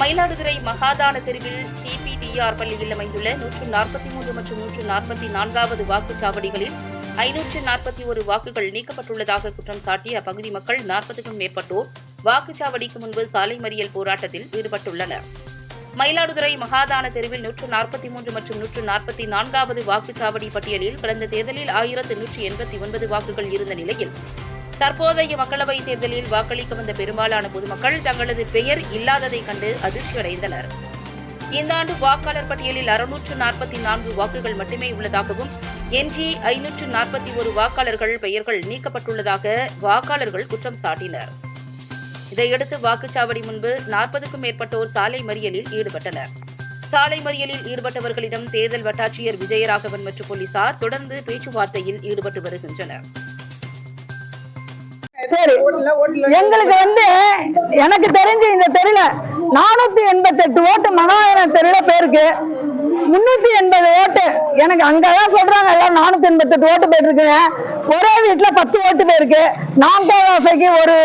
மயிலாடுதுறை மகாதான தெருவில் டிபிடிஆர் பள்ளியில் அமைந்துள்ள நூற்று நாற்பத்தி மூன்று மற்றும் நூற்று நாற்பத்தி நான்காவது வாக்குச்சாவடிகளில் ஐநூற்று நாற்பத்தி ஒரு வாக்குகள் நீக்கப்பட்டுள்ளதாக குற்றம் சாட்டி அப்பகுதி மக்கள் நாற்பதுக்கும் மேற்பட்டோர் வாக்குச்சாவடிக்கு முன்பு சாலை மறியல் போராட்டத்தில் ஈடுபட்டுள்ளனர். மயிலாடுதுறை மகாதான தெருவில் நூற்று நாற்பத்தி மூன்று மற்றும் நூற்று நாற்பத்தி நான்காவது வாக்குச்சாவடி பட்டியலில் கடந்த தேர்தலில் ஆயிரத்து நூற்றி எண்பத்தி ஒன்பது வாக்குகள் இருந்த நிலையில் தற்போதைய மக்களவைத் தேர்தலில் வாக்களிக்க வந்த பெரும்பாலான பொதுமக்கள் தங்களது பெயர் இல்லாததை கண்டு அதிர்ச்சியடைந்தனர். இந்த ஆண்டு வாக்காளர் பட்டியலில் அறுநூற்று நாற்பத்தி நான்கு வாக்குகள் மட்டுமே உள்ளதாகவும் எஞ்சி ஐநூற்று நாற்பத்தி ஒரு வாக்காளர்கள் பெயர்கள் நீக்கப்பட்டுள்ளதாக வாக்காளர்கள் குற்றம் சாட்டினர். இதையடுத்து வாக்குச்சாவடி முன்பு நாற்பதுக்கும் மேற்பட்டோர் சாலை மறியலில் ஈடுபட்டனர். சாலை மறியலில் ஈடுபட்டவர்களிடம் தேர்தல் வட்டாட்சியர் விஜயராகவன் மற்றும் போலீசார் தொடர்ந்து பேச்சுவார்த்தையில் ஈடுபட்டு வருகின்றனர். சரி. எங்களுக்கு வந்து எனக்கு தெரிஞ்சு இந்த தெருல நானூத்தி எண்பத்தி எட்டு ஓட்டு மகாயன தெருல பேருக்கு முன்னூத்தி எண்பது ஓட்டு எனக்கு அங்கதான் சொல்றாங்க எல்லாம் நானூத்தி எண்பத்தி எட்டு ஓட்டு போயிட்டுருக்குங்க. ஒரே வீட்டுல பத்து ஓட்டு போயிருக்கு. நாம் ஆசைக்கு ஒரு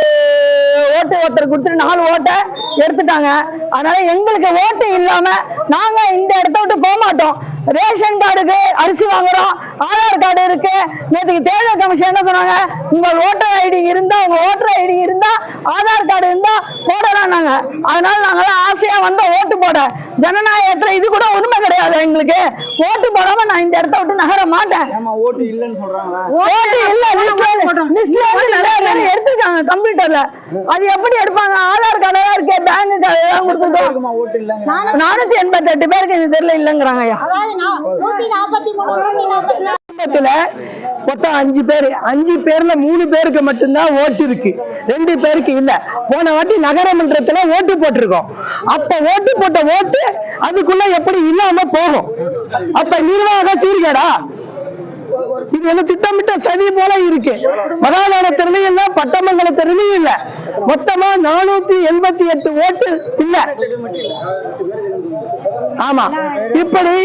ஓட்டு ஒருத்தர் கொடுத்துட்டு நாலு ஓட்டை எடுத்துட்டாங்க. அதனால எங்களுக்கு ஓட்டு இல்லாம நாங்க இந்த இடத்த விட்டு போக மாட்டோம். ரேஷன் கார்டுக்கு அரிசி வாங்குறோம் ஆதார் கார்டு இருக்கு. நேற்றுக்கு தேர்தல் கமிஷன் என்ன சொன்னாங்க? உங்கள் ஓட்டர் ஐடி இருந்தா உங்க ஓட்டர் ஐடி இருந்தா ஆதார் கார்டு இருந்தா போடலாம் நாங்க. அதனால நாங்களாம் ஆசையா வந்த ஓட்டு போட. ஜனநாயகத்துல இது கூட உண்மை கிடையாது எங்களுக்கு. ஓட்டு போடாம நான் இந்த இடத்த விட்டு நகர மாட்டேன். ஓட்டு இல்லைன்னு சொல்றாங்களா? ஓட்டு இல்ல எடுத்திருக்காங்க கம்ப்யூட்டர்ல அது எப்படி எடுப்பாங்க? ஆதார் கார்டு இருக்கு கொடுத்துட்டோம் நானூத்தி எண்பத்தி எட்டு பேருக்கு இந்த தெரியல இல்லங்கிறாங்க ஐயா குடும்பத்துல மொத்தம் அஞ்சு பேரு அஞ்சு பேர்ல மூணு பேருக்கு மட்டும்தான் ஓட்டு இருக்கு. ரெண்டு பேருக்கு இல்ல. போன வாட்டி நகரமன்றத்துல ஓட்டு போட்டிருக்கோம். அப்ப ஓட்டு போட்ட ஓட்டு அதுக்குள்ள எப்படி இல்லாம போகும்? அப்ப நிர்வாக சீர்கேடா? இது வந்து திட்டமிட்ட சதி போல இருக்கு. மகாதான தெருலையும் இல்ல பட்டமங்கல தெருலையும் இல்ல. மொத்தமா நானூத்தி எண்பத்தி எட்டு ஓட்டு இல்ல. ஆமா. இப்படி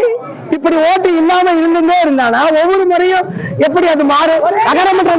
இப்படி ஓட்டு இல்லாம இருந்துட்டே இருந்தானா ஒவ்வொரு முறையும் எப்படி அது மாறும்? நகரமன்ற